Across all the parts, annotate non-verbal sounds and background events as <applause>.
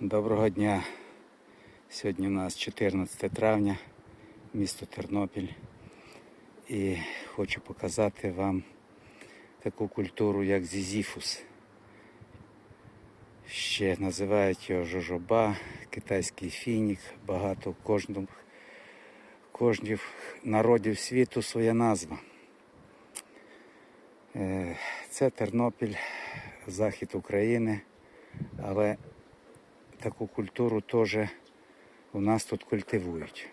Доброго дня. Сьогодні у нас 14 травня, місто Тернопіль. І хочу показати вам таку культуру, як зізіфус. Ще називають його жожоба, китайський фінік. Багато в кожному, кожній народів світу своя назва. Е, Це Тернопіль, захід України, але таку культуру теж у нас тут культивують.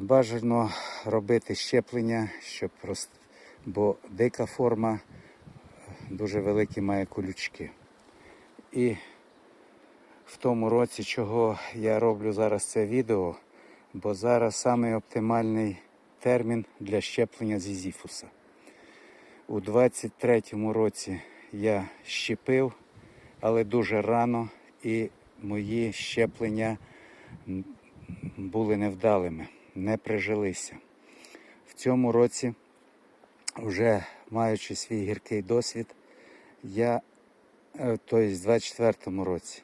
Бажано робити щеплення, щоб роз- бо дика форма дуже великі має колючки. І в тому році, чого я роблю зараз це відео, бо зараз самий оптимальний термін для щеплення зізіфуса. У 23-му році я щепив, але дуже рано, і мої щеплення були невдалими, не прижилися. В цьому році, вже маючи свій гіркий досвід, я, е, тобто в 24-му році,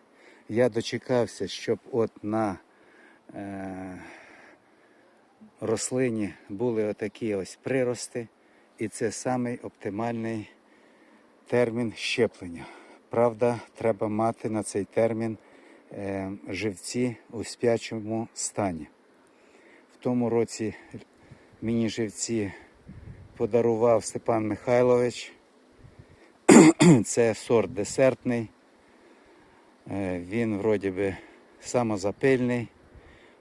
я дочекався, щоб от на е, рослині були отакі ось прирости, і це самий оптимальний термін щеплення. Правда, треба мати на цей термін е, живці у спячому стані. В тому році мені живці подарував Степан Михайлович. <clears throat> Це сорт десертний. Е, Він вроді би самозапильний.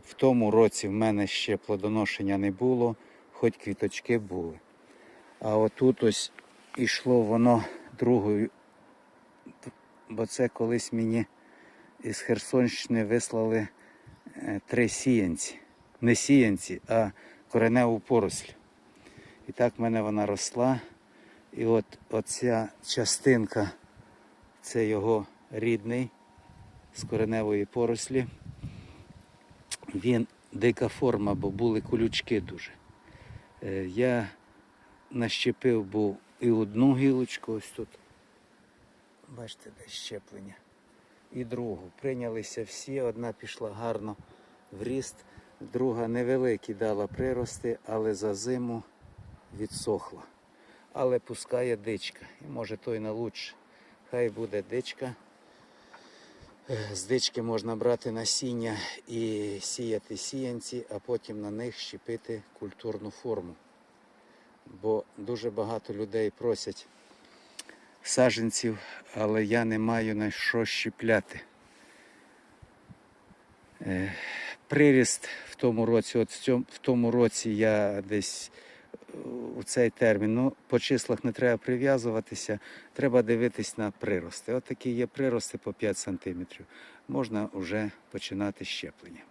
В тому році в мене ще плодоношення не було, хоч квіточки були. А отут ось ішло воно другою, бо це колись мені із Херсонщини вислали е, три сіянці. Не сіянці, а кореневу поросль. І так в мене вона росла. І от оця частинка, це його рідний з кореневої порослі. Він дика форма, бо були колючки дуже. Е, Я нащепив був і одну гілочку, ось тут. Бачите, де щеплення. І другу. Прийнялися всі, одна пішла гарно в ріст, друга невеликі дала прирости, але за зиму відсохла. Але пускає дичка. І може той на лучше. Хай буде дичка. З дички можна брати насіння і сіяти сіянці, а потім на них щепити культурну форму. Бо дуже багато людей просять саджанців, але я не маю на що щепляти. Е, Приріст в тому році, от в тому році я десь е, у цей термін. Ну, по числах не треба прив'язуватися, треба дивитись на прирости. От такі є прирости по 5 см. Можна вже починати щеплення.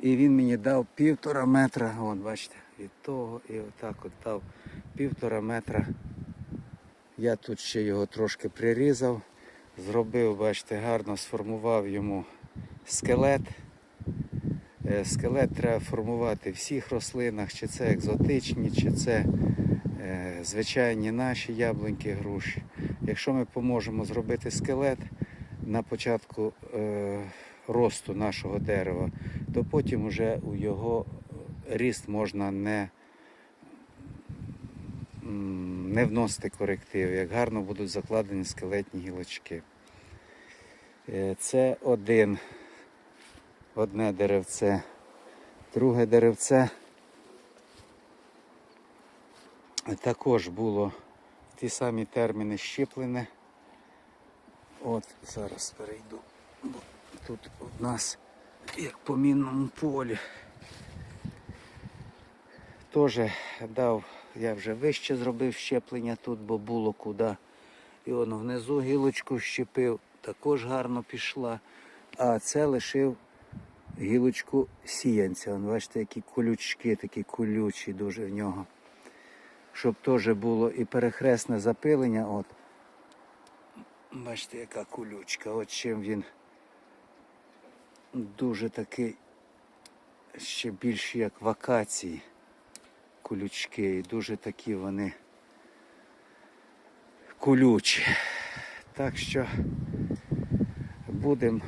І він мені дав півтора метра, от бачите, від того і отак от дав півтора метра. Я тут ще його трошки прирізав, зробив, бачите, гарно сформував йому скелет. Е, Скелет треба формувати в всіх рослинах, чи це екзотичні, чи це е, звичайні наші яблуньки, груші. Якщо ми поможемо зробити скелет на початку е, росту нашого дерева, то потім уже у його ріст можна не, не вносити корективи, як гарно будуть закладені скелетні гілочки. Е, Це один одне деревце, друге деревце також було в ті самі терміни щеплене. От зараз перейду. Бо тут у нас як по мінному полі. Теж дав, я вже вище зробив щеплення тут, бо було куди. І воно внизу гілочку щепив, також гарно пішла. А це лишив гілочку сіянця. Вон, бачите, які колючки, такі колючі дуже в нього. Щоб теж було і перехресне запилення. От. Бачите, яка колючка. От чим він дуже такий ще більше як вакації колючки. І дуже такі вони колючі. Так що Будемо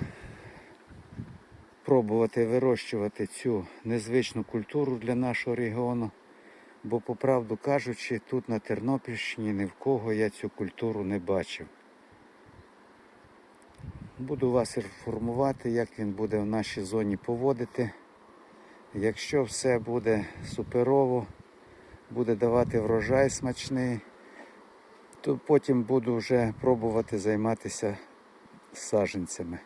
пробувати вирощувати цю незвичну культуру для нашого регіону. Бо, по правду кажучи, тут на Тернопільщині ні в кого я цю культуру не бачив. Буду вас інформувати, як він буде в нашій зоні поводити. Якщо все буде суперово, буде давати врожай смачний, то потім буду вже пробувати займатися саджанцями.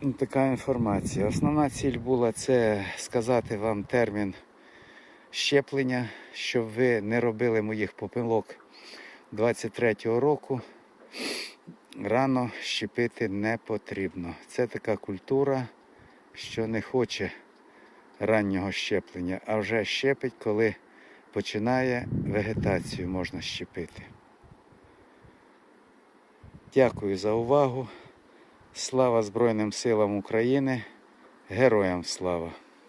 Ну, Така інформація. Основна ціль була це сказати вам термін щеплення, щоб ви не робили моїх помилок 23-го року. Рано щепити не потрібно. Це така культура, що не хоче раннього щеплення, а вже щепить, коли починає вегетацію можна щепити. Дякую за увагу. Слава Збройним силам України. Героям слава!